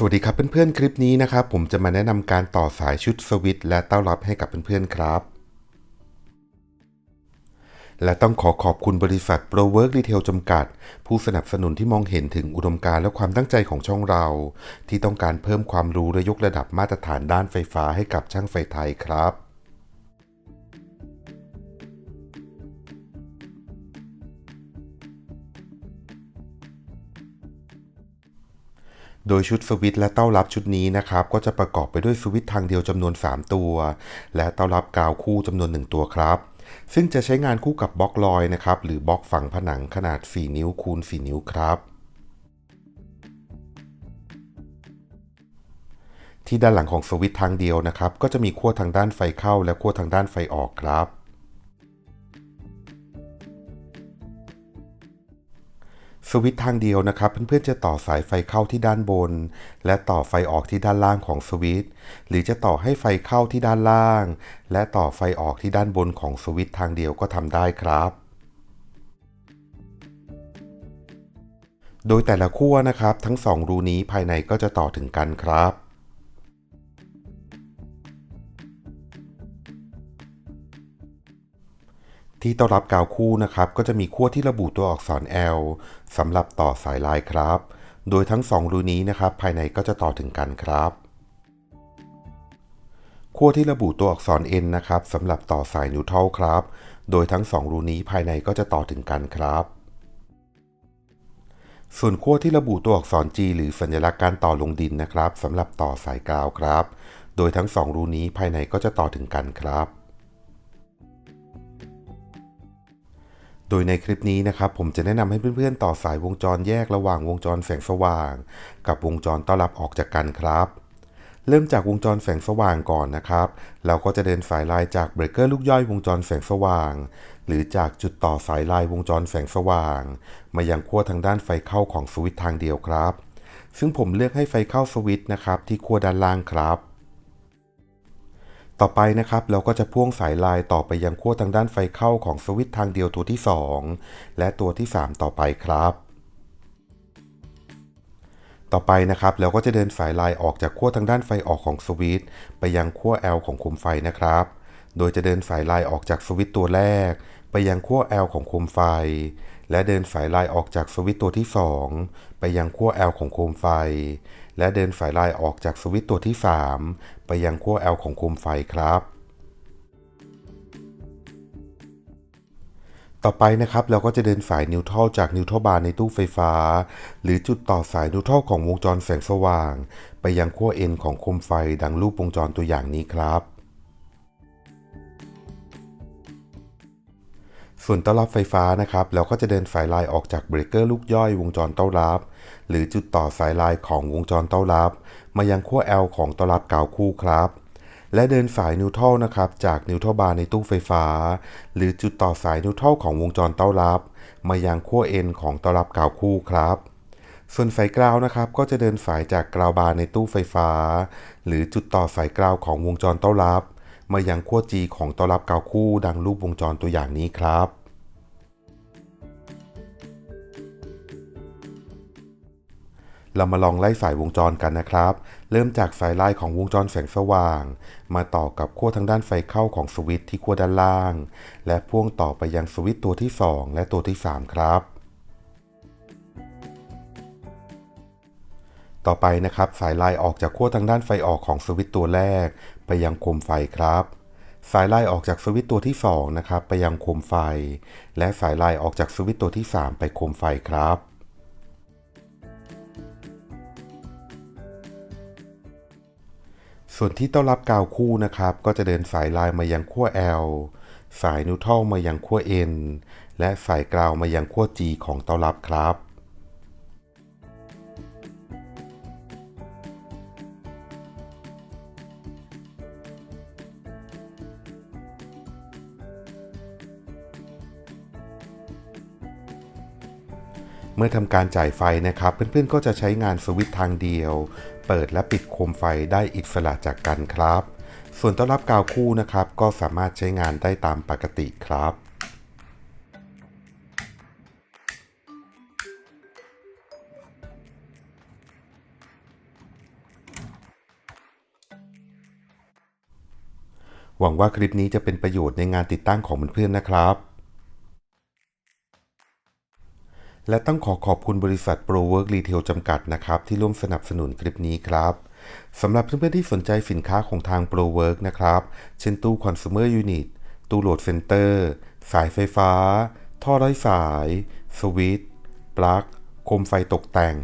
สวัสดีครับเพื่อนๆ คลิปนี้นะครับผมจะมาแนะนำการต่อสายชุดสวิตช์และเต้ารับให้กับเพื่อนๆครับ และต้องขอขอบคุณบริษัท Pro Work Retail จำกัด ผู้สนับสนุนที่มองเห็นถึงอุดมการณ์และความตั้งใจของช่องเรา ที่ต้องการเพิ่มความรู้และยกระดับมาตรฐานด้านไฟฟ้าให้กับช่างไฟไทยครับ โดยชุดสวิตและเต้ารับชุดนี้นะครับ ก็จะประกอบไปด้วยสวิตทางเดียวจำนวน 3 ตัว และเต้ารับกาวคู่จำนวน 1 ตัวครับซึ่งจะใช้งานคู่กับบล็อกลอยนะครับ หรือบล็อกฝังผนังขนาด 4 นิ้วคูณ 4 นิ้วครับ ที่ด้านหลังของสวิตทางเดียวนะครับ ก็จะมีขั้วทางด้านไฟเข้าและขั้วทางด้านไฟออกครับ สวิตช์ทางเดียวนะครับ เพื่อนๆจะต่อสายไฟเข้าที่ด้านบน และต่อไฟออกที่ด้านล่างของสวิตช์หรือจะต่อให้ไฟเข้าที่ด้านล่าง และต่อไฟออกที่ด้านบนของสวิตช์ทางเดียวก็ทำได้ครับโดยแต่ละขั้วนะครับ ทั้งสองรูนี้ภายในก็จะต่อถึงกันครับ ที่ต้อนรับกาวคู่นะครับ ก็จะมีขั้วที่ระบุตัวอักษร L สำหรับต่อสายลายครับ โดยทั้ง 2 รูนี้นะครับ ภายในก็จะต่อถึงกันครับขั้วที่ระบุตัวอักษร N นะครับสำหรับต่อสายนิวทรัลครับ โดยทั้ง 2 รูนี้ภายในก็จะต่อถึงกันครับ ส่วนขั้วที่ระบุตัวอักษร G หรือสัญลักษณ์การต่อลงดินนะครับสำหรับต่อสายกาวครับ โดยทั้ง 2 รูนี้ภายในก็จะต่อถึงกันครับ โดยในคลิปนี้นะครับผมจะแนะนำให้เพื่อนๆ ต่อสายวงจรแยกระหว่างวงจรแสงสว่าง กับวงจรต้อนรับออกจากกันครับ เริ่มจากวงจรแสงสว่างก่อนนะครับ เราก็จะเดินสายลายจากเบรกเกอร์ลูกย่อยวงจรแสงสว่าง หรือจากจุดต่อสายลายวงจรแสงสว่าง มายังขั้วทางด้านไฟเข้าของสวิตช์ทางเดียวครับ ซึ่งผมเลือกให้ไฟเข้าสวิตช์นะครับที่ขั้วด้านล่างครับ ต่อไปนะครับเราก็จะพ่วงสายลายต่อไปยังขั้วทางด้านไฟเข้าของสวิตช์ทางเดียวตัวที่ 2 และตัวที่ 3 ต่อไปครับ ต่อไปนะครับเราก็จะเดินสายลายออกจากขั้วทางด้านไฟออกของสวิตช์ไปยังขั้ว L ของโคมไฟนะครับ โดยจะเดินสายลายออกจากสวิตช์ตัวแรก ไปยังขั้ว L ของโคมไฟ และเดินสายลายออกจากสวิตตัวที่ 2 ไปยังขั้ว L ของโคมไฟ และเดินสายลายออกจากสวิตตัวที่ 3 ไปยังขั้ว L ของโคมไฟครับ ต่อไปนะครับเราก็จะเดินสายนิวทรัลจากนิวทรัลบาร์ในตู้ไฟฟ้า หรือจุดต่อสายนิวทรัลของวงจรแสงสว่าง ไปยังขั้ว N ของโคมไฟดังรูปวงจรตัวอย่างนี้ครับ ส่วนเต้อนรับไฟฟ้านะครับเราก็จะเดินสายลายออกจากเบรกเกอร์ลูกย่อยวงจรเต้อนรับ หรือจุดต่อสายลายของวงจรเต้อนรับ มายังขั้ว L ของเต้อนรับกาวคู่ครับ และเดินสายนิวทรัลนะครับจากนิวทรัลบาร์ในตู้ไฟฟ้า หรือจุดต่อสายนิวทรัลของวงจรเต้อนรับ มายังขั้ว N ของเต้อนรับกาวคู่ครับส่วนสายกราวนะครับก็จะเดินสายจากกราวบาร์ในตู้ไฟฟ้า หรือจุดต่อสายกราวของวงจรเต้อนรับ มายังขั้ว G ของต้อรับกาวคู่ดังรูปวงจรตัวอย่างนี้ครับเรามาลองไล่สายวงจรกันนะครับ เริ่มจากสายไลายของวงจรแสงสว่าง มาต่อกับขั้วทางด้านไฟเข้าของสวิตช์ที่ขั้วด้านล่าง และพ่วงต่อไปยังสวิตช์ตัวที่ 2 และตัวที่ 3 ครับ ต่อไปนะครับสายไลายออกจากขั้วทางด้านไฟออกของสวิตช์ตัวแรก ไปยังโคมไฟครับ สายลายออกจากสวิตตัวที่ 2 นะครับ ไปยังโคมไฟ และสายลายออกจากสวิตตัวที่ 3 ไปโคมไฟครับส่วนที่ต้อนรับกาวคู่นะครับ ก็จะเดินสายลายมายังขั้ว L สายนิวทรัลมายังขั้ว N และสายกราวมายังขั้ว G ของต้อนรับครับ เมื่อทำการจ่ายไฟนะครับ เพื่อนๆก็จะใช้งานสวิตช์ทางเดียว เปิดและปิดโคมไฟได้อิสระจากกันครับ ส่วนต้อรับกาวคู่นะครับ ก็สามารถใช้งานได้ตามปกติครับหวังว่าคลิปนี้จะเป็นประโยชน์ในงานติดตั้งของเพื่อนๆนะครับ และต้องขอขอบคุณบริษัท Pro Work Retail จำกัดนะครับ ที่ร่วมสนับสนุนคลิปนี้ครับสำหรับเพื่อนๆที่สนใจสินค้าของทาง Pro Work นะครับ เช่นตู้ Consumer Unit ตู้โหลดเซ็นเตอร์ สายไฟฟ้า ท่อไร้สาย สวิตช์ปลั๊กโคมไฟตกแต่ง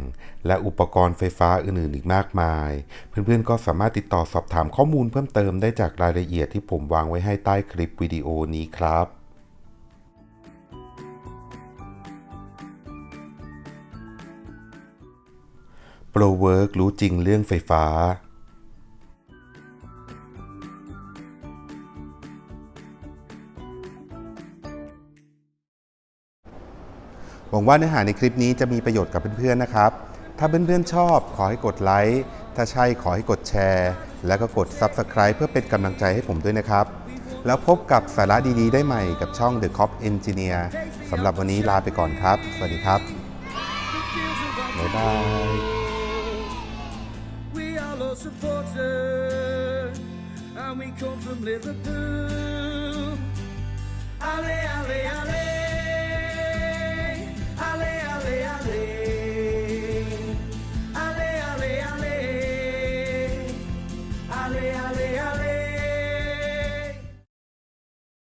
และอุปกรณ์ไฟฟ้าอื่นๆอีกมากมาย เพื่อนๆก็สามารถติดต่อสอบถามข้อมูลเพิ่มเติมได้จากรายละเอียดที่ผมวางไว้ให้ใต้คลิปวิดีโอนี้ครับ Pro Work รู้จริงเรื่องไฟฟ้า หวังว่าเนื้อหาในคลิปนี้จะมีประโยชน์กับเพื่อนๆนะครับ ถ้าเพื่อนๆชอบขอให้กดไลค์ ถ้าใช่ขอให้กดแชร์ แล้วก็กด Subscribe เพื่อเป็นกำลังใจให้ผมด้วยนะครับ แล้วพบกับสาระดีๆ ได้ใหม่กับช่อง The Cop Engineer สำหรับวันนี้ลาไปก่อนครับ สวัสดีครับ บ๊ายบาย Liverpool supporter, and we come from Liverpool. Alley, alley, alley.